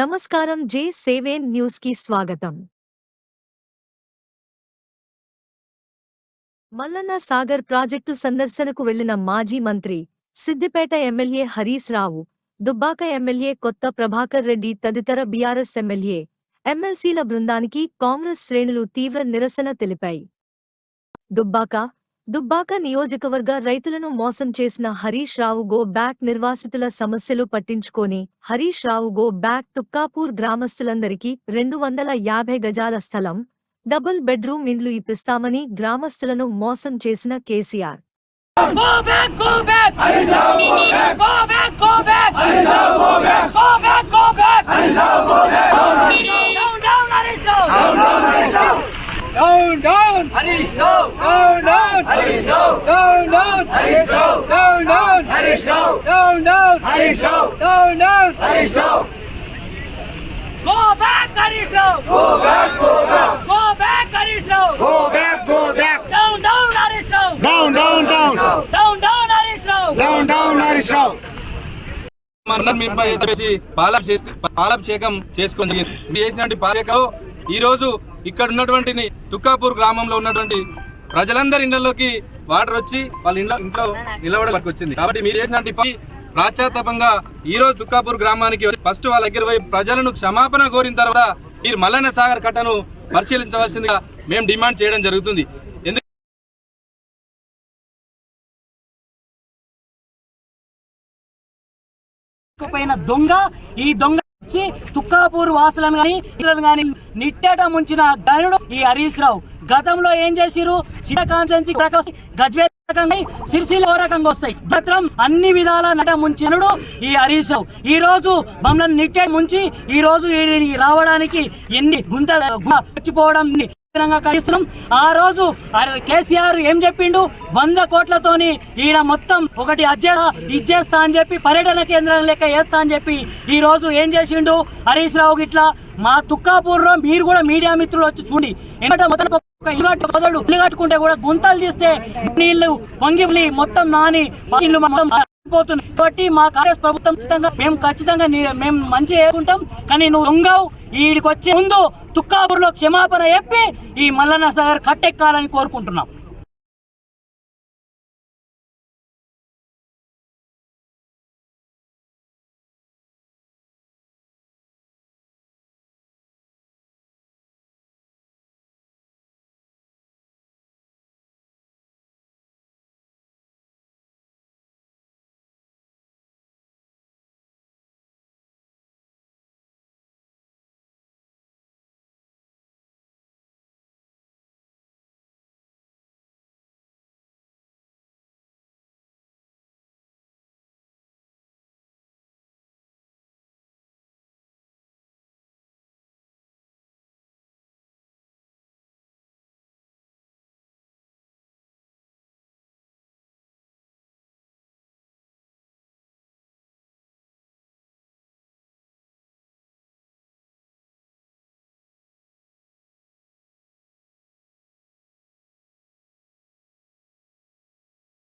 నమస్కారం జే సేవేన్ న్యూస్కి స్వాగతం. మల్లన్న సాగర్ ప్రాజెక్టు సందర్శనకు వెళ్ళిన మాజీ మంత్రి సిద్దిపేట ఎమ్మెల్యే హరీశ్ రావు దుబ్బాక ఎమ్మెల్యే కొత్త ప్రభాకర్ రెడ్డి తదితర బీఆర్ఎస్ ఎమ్మెల్యే ఎమ్మెల్సీల బృందానికి కాంగ్రెస్ శ్రేణులు తీవ్ర నిరసన తెలిపాయి. దుబ్బాక దుబ్బాక నియోజకవర్గ రైతులను మోసం చేసిన హరీష్ రావు గో బ్యాక్ నిర్వాసితుల సమస్యలు పట్టించుకొని హరీష్ రావు గో బ్యాక్ తుక్కాపూర్ గ్రామస్తులందరికీ రెండు వందల యాభై గజాల స్థలం డబుల్ బెడ్రూమ్ ఇండ్లు ఇప్పిస్తామని గ్రామస్తులను మోసం చేసిన KCR. Go back, go back! Go back, go back! Go back, go back! Go back! Down, down, Harish Rao! Down, down, Harish Rao! Down, down! Harish Rao! Down, down! Harish Rao! Down, down! Harish Rao! Down, down! Harish Rao! Down, down! Harish Rao! Down, down! Harish Rao! Go back, Harish Rao! Go back, go back! Go back, Harish Rao! Go back, go back. Down, down, Harish Rao! Down, down, down. Down, down, Harish Rao! Down, down, Harish Rao. మరణం మీపై వేసి పాలాభిషేకం పాలాభిషేకం చేసుకొని జరిగింది ఇది చేసినటువంటి పాలకం ఈ రోజు ఇక్కడ ఉన్నటువంటి తుక్కాపూర్ గ్రామంలో ఉన్నటువంటి ప్రజలందరి ఇళ్ళలోకి వాటర్ వచ్చి వాళ్ళ ఇంట్లో ఇంట్లో వచ్చింది. కాబట్టి మీరు చేసినటువంటి పని ఈ రోజు తుక్కాపూర్ గ్రామానికి ఫస్ట్ వాళ్ళ దగ్గర పోయి ప్రజలను క్షమాపణ కోరిన తర్వాత మీరు మల్లన్న సాగర్ కట్టను పరిశీలించవలసిందిగా మేము డిమాండ్ చేయడం జరుగుతుంది. ఎందుకు దొంగ ఈ దొంగ వచ్చి తుక్కాపూర్ వాసులను గాని ఇళ్ళను నిట్టేట ముంచిన గనుడు ఈ హరీష్ రావు. గతంలో ఏం చేసిరు చిన్న కాన్సెన్సీ గజ్వే రకంగా సిరిసిల్ల ఓ రకంగా వస్తాయి. భద్రం అన్ని విధాల నట ముంచినడు ఈ హరీష్ రావు. ఈ రోజు మమ్మల్ని నిట్టే ముంచి ఈ రోజు రావడానికి ఎన్ని గుంత వచ్చిపోవడం ఖండిస్తున్నాం. ఆ రోజు ఆ కేసీఆర్ ఏం చెప్పిండు? వంద కోట్లతోని ఈయన మొత్తం ఒకటి అజ్జే ఇచ్చేస్తా అని చెప్పి పర్యటన కేంద్రం లెక్క వేస్తా అని చెప్పి ఈ రోజు ఏం చేసిండు? హరీష్ రావు గిట్లా మా తుక్కాపూర్లో మీరు కూడా మీడియా మిత్రులు వచ్చి చూడండి. ఎందుకంటే మొదటి ఇల్లు కట్టుకుంటే కూడా గుంతలు తీస్తే నీళ్ళు పొంగిలి మొత్తం నాని ఇల్లు మొత్తం పోతుంది కాబట్టి మా కాంగ్రెస్ ప్రభుత్వం ఖచ్చితంగా మేము ఖచ్చితంగా నీ- మేము మంచి చేసుకుంటాం కానీ నువ్వు దొంగవు. ఈడికి వచ్చే ముందు తుక్కాపూర్లో క్షమాపణ చెప్పి ఈ మల్లన్న సాగర్ కట్టెక్కాలని కోరుకుంటున్నాం.